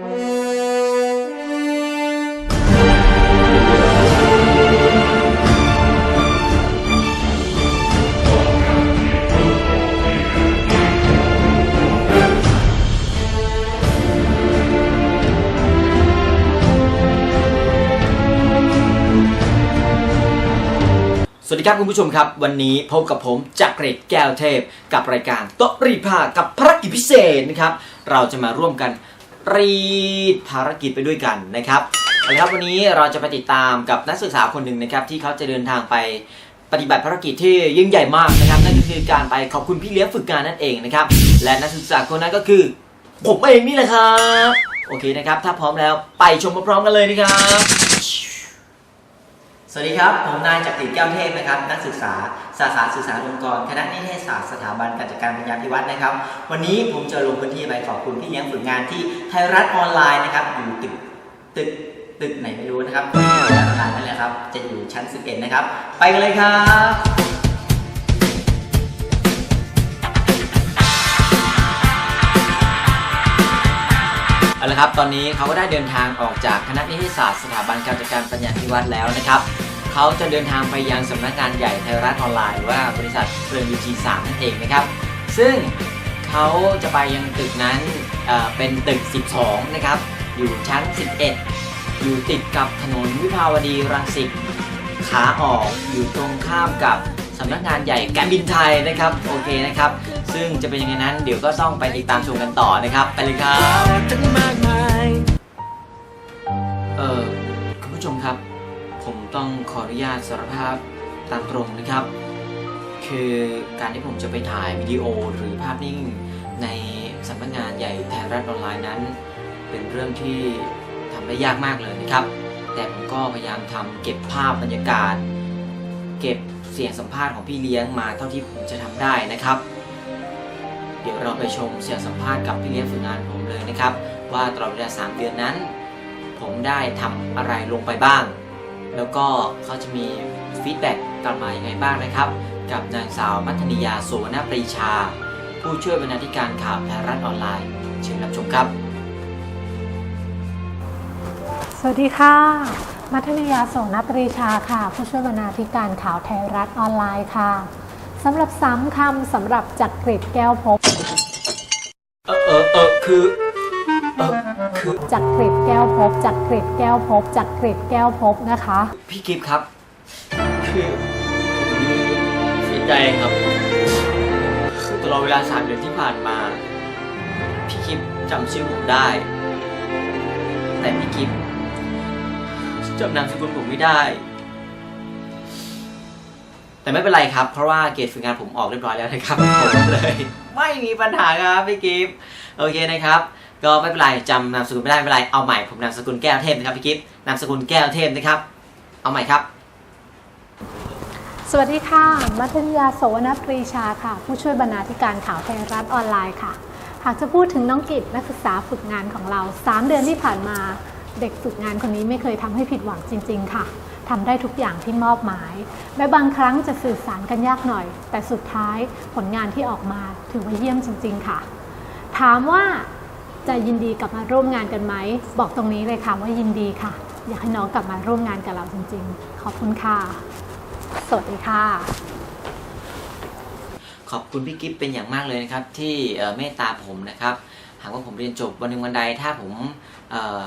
สวัสดีครับคุณผู้ชมครับ วันนี้พบกับผมจักรเกรดแก้วเทพ กับรายการโต๊ะรีดผ้ากับภารกิจพิเศษนะครับ เราจะมาร่วมกัน รีดภารกิจไปด้วยกันนะครับเอาละครับวันนี้เราจะไปติดตามกับนักศึกษาคนหนึ่งนะครับ ที่เขาจะเดินทางไปปฏิบัติภารกิจที่ยิ่งใหญ่มากนะครับ นั่นก็คือการไปขอบคุณพี่เลี้ยงฝึกงานนั่นเองนะครับ และนักศึกษาคนนั้นก็คือผมเองนี่แหละครับ โอเคนะครับ ถ้าพร้อมแล้วไปชมพร้อมกันเลยนะครับ สวัสดีครับ ผมนายจักริดแก้วเทพนะครับ นักศึกษาสาขาสื่อสารองค์กร คณะนิเทศศาสตร์สถาบันการจัดการปัญญาพิวัฒน์นะครับ วันนี้ผมจะลงพื้นที่ไปขอบคุณพี่เลี้ยงฝึกงานที่ไทยรัฐออนไลน์นะครับ อยู่ตึกตึกตึกไหนไม่รู้นะครับอาคารนั่นแหละครับ จะอยู่ชั้น 11 นะครับ ไปกันเลยครับ เอาละครับ ตอนนี้เขาก็ได้เดินทางออกจากคณะนิเทศศาสตร์สถาบันการจัดการปัญญาธิวัฒน์แล้วนะครับเขาจะเดินทางไปยังสำนักงานใหญ่ไทยรัฐออนไลน์หรือว่าบริษัทเครือ UG3 นั่นเองนะครับ ซึ่งเขาจะไปยังตึกนั้นเเป็นตึก 12 นะครับ อยู่ชั้น 11 อยู่ติดกับถนนวิภาวดีรังสิตขาออกอยู่ตรงข้ามกับ สำนักงานใหญ่การบินไทยนะครับโอเคนะครับ ซึ่งจะเป็นยังไงนั้นเดี๋ยวก็ต้องไปติดตามชมกันต่อนะครับ ไปเลยครับเออคุณผู้ชมครับ ผมต้องขออนุญาตสารภาพตามตรงนะครับ คือการที่ผมจะไปถ่ายวิดีโอหรือภาพนิ่งในสำนักงานใหญ่ไทยรัฐออนไลน์นั้น เป็นเรื่องที่ทำได้ยากมากเลยนะครับ แต่ผมก็พยายามทำเก็บภาพบรรยากาศ เก็บ เสียงสัมภาษณ์ของพี่เลี้ยงมาเท่าที่ผมจะทำได้นะครับ เดี๋ยวเราไปชมเสียงสัมภาษณ์กับพี่เลี้ยงฝึกงานผมเลยนะครับ ว่าตลอดเวลา3เดือนนั้น ผมได้ทำอะไรลงไปบ้าง แล้วก็เขาจะมีฟีดแบ็กกลับมาอย่างไรบ้างนะครับ กับนางสาวมัทนิยาโสวนปรีชา ผู้ช่วยบรรณาธิการข่าวไทยรัฐออนไลน์เชิญรับชมครับ สวัสดีค่ะ มัทนิยาโสนปรีชาค่ะ ผู้ช่วยบรรณาธิการข่าวไทยรัฐออนไลน์ค่ะสำหรับซ้ำคำสำหรับจักริดแก้วพบเออเออเออคือเออคือจักริดแก้วพบจักริดแก้วพบจักริดแก้วพบนะคะ พี่กิฟต์ครับ คือผมเสียใจครับคือตลอดเวลา3เดือนที่ผ่านมา พี่กิฟต์จำชื่อผมได้ แต่พี่กิฟต์ จำนามสกุลผมไม่ได้ แต่ไม่เป็นไรครับ เพราะว่าเกรดฝึกงานผมออกเรียบร้อยแล้วนะครับผมเลย ไม่มีปัญหาครับพี่กิฟต์โอเคนะครับ ก็ไม่เป็นไรจำนามสกุลไม่ได้ไม่เป็นไรเอาใหม่ผมนามสกุลแก้วเทพนะครับพี่กิฟต์นามสกุลแก้วเทพนะครับ เอาใหม่ครับสวัสดีค่ะ มัทยาโสวนปรีชาค่ะ ผู้ช่วยบรรณาธิการข่าวไทยรัฐออนไลน์ค่ะ หากจะพูดถึงน้องกิจนักศึกษาฝึกงานของเรา 3 เดือนที่ผ่านมา เด็กฝึกงานคนนี้ไม่เคยทำให้ผิดหวังจริง ๆ ค่ะทำได้ทุกอย่างที่มอบหมาย แม้บางครั้งจะสื่อสารกันยากหน่อย แต่สุดท้ายผลงานที่ออกมาถือว่าเยี่ยมจริง ๆ ค่ะ ถามว่าจะยินดีกลับมาร่วมงานกันไหม บอกตรงนี้เลยค่ะว่ายินดีค่ะ อยากให้น้องกลับมาร่วมงานกับเราจริง ๆ ขอบคุณค่ะ สวัสดีค่ะ ขอบคุณพี่กิฟเป็นอย่างมากเลยนะครับ ที่เอ่อเมตตาผมนะครับ หากว่าผมเรียนจบวันหนึ่งวันใดถ้าผมเอ่อ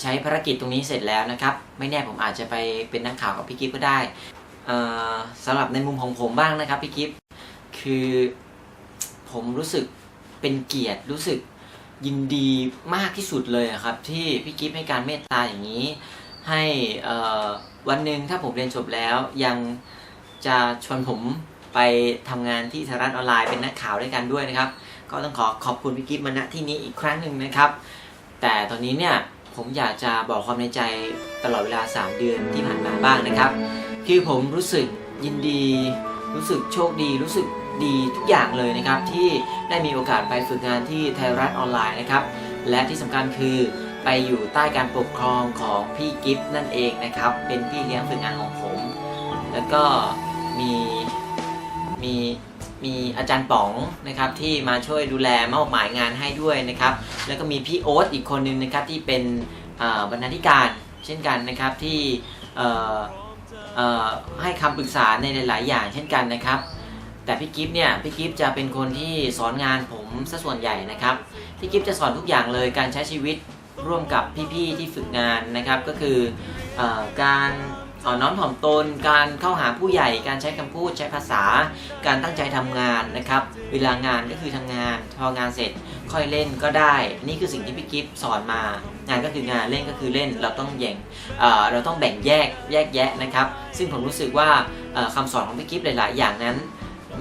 ใช้ภารกิจตรงนี้เสร็จแล้วนะครับ ไม่แน่ผมอาจจะไปเป็นนักข่าวกับพี่กิฟก็ได้สำหรับในมุมของผมบ้างนะครับพี่กิฟคือผมรู้สึกเป็นเกียรติรู้สึกยินดีมากที่สุดเลยครับ ที่พี่กิฟให้การเมตตาอย่างนี้ ให้วันหนึ่งถ้าผมเรียนจบแล้วยังจะชวนผมไปทำงานที่ไทยรัฐออนไลน์เป็นนักข่าวด้วยกันด้วยนะครับ ก็ต้องขอขอบคุณพี่กิฟมาณที่นี้อีกครั้งหนึ่งนะครับ แต่ตอนนี้เนี่ย ผมอยากจะบอกความในใจตลอดเวลา 3 เดือนที่ผ่านมาบ้างนะครับ คือผมรู้สึกยินดี รู้สึกโชคดี รู้สึกดีทุกอย่างเลยนะครับ ที่ได้มีโอกาสไปฝึกงานที่ไทยรัฐออนไลน์นะครับ และที่สำคัญคือไปอยู่ใต้การปกครองของพี่กิฟต์นั่นเองนะครับ เป็นพี่เลี้ยงฝึกงานของผม แล้วก็มีมี มีอาจารย์ป๋องนะครับที่มาช่วยดูแลมอบหมายงานให้ด้วยนะครับ แล้วก็มีพี่โอ๊ตอีกคนนึงนะครับที่เป็นบรรณาธิการเช่นกันนะครับที่ให้คำปรึกษาในหลาย ๆ อย่างเช่นกันนะครับ แต่พี่กิฟต์เนี่ยพี่กิฟต์จะเป็นคนที่สอนงานผมซะส่วนใหญ่นะครับพี่กิฟต์จะสอนทุกอย่างเลยการใช้ชีวิตร่วมกับพี่ ๆ ที่ฝึกงานนะครับก็คือออการ อ่อนน้อมถ่อมตน การเข้าหาผู้ใหญ่ การใช้คำพูด ใช้ภาษา การตั้งใจทำงานนะครับ เวลางานก็คือทำงาน พองานเสร็จค่อยเล่นก็ได้ นี่คือสิ่งที่พี่กิฟต์สอนมา งานก็คืองาน เล่นก็คือเล่น เราต้องแย่งเเราต้องแบ่งแยก แยกแยะนะครับ ซึ่งผมรู้สึกว่าเอ่อคำสอนของพี่กิฟต์หลาย ๆ อย่างนั้น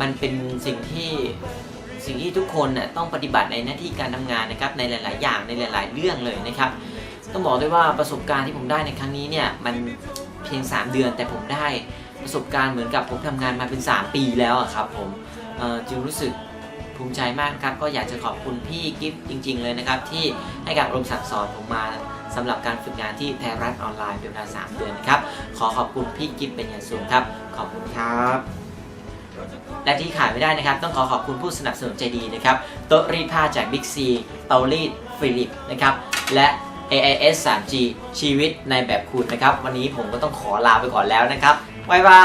มันเป็นสิ่งที่สิ่งที่ทุกคนน่ะต้องปฏิบัติในหน้าที่การทำงานนะครับ ในหลาย ๆ อย่าง ในหลาย ๆ เรื่องเลยนะครับ ต้องบอกด้วยว่าประสบการณ์ที่ผมได้ในครั้งนี้เนี่ย มัน เพียง 3 เดือน แต่ผมได้ประสบการณ์เหมือนกับผมทำงานมาเป็น 3 ปีแล้วอะครับผมจึงรู้สึกภูมิใจมากครับ ก็อยากจะขอบคุณพี่กิฟต์จริง ๆ เลยนะครับ ที่ให้การอบรมสั่งสอนผมมาสำหรับการฝึกงานที่ไทยรัฐออนไลน์เป็นเวลา 3 เดือนนะครับ ขอขอบคุณพี่กิฟต์เป็นอย่างสูงครับ ขอบคุณครับและที่ขาดไม่ได้นะครับ ต้องขอขอบคุณผู้สนับสนุนใจดีนะครับโต๊ะรีดผ้าจาก Big C เตารีดฟิลิปนะครับและ AIS 3G ชีวิตในแบบคุณนะครับ วันนี้ผมก็ต้องขอลาไปก่อนแล้วนะครับบายบา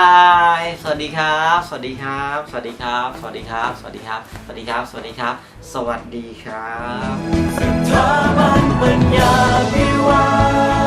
ย สวัสดีครับ สวัสดีครับ สวัสดีครับ สวัสดีครับ สวัสดีครับ สวัสดีครับ สวัสดีครับ สวัสดีครับสถาบันปัญญาพิวัฒ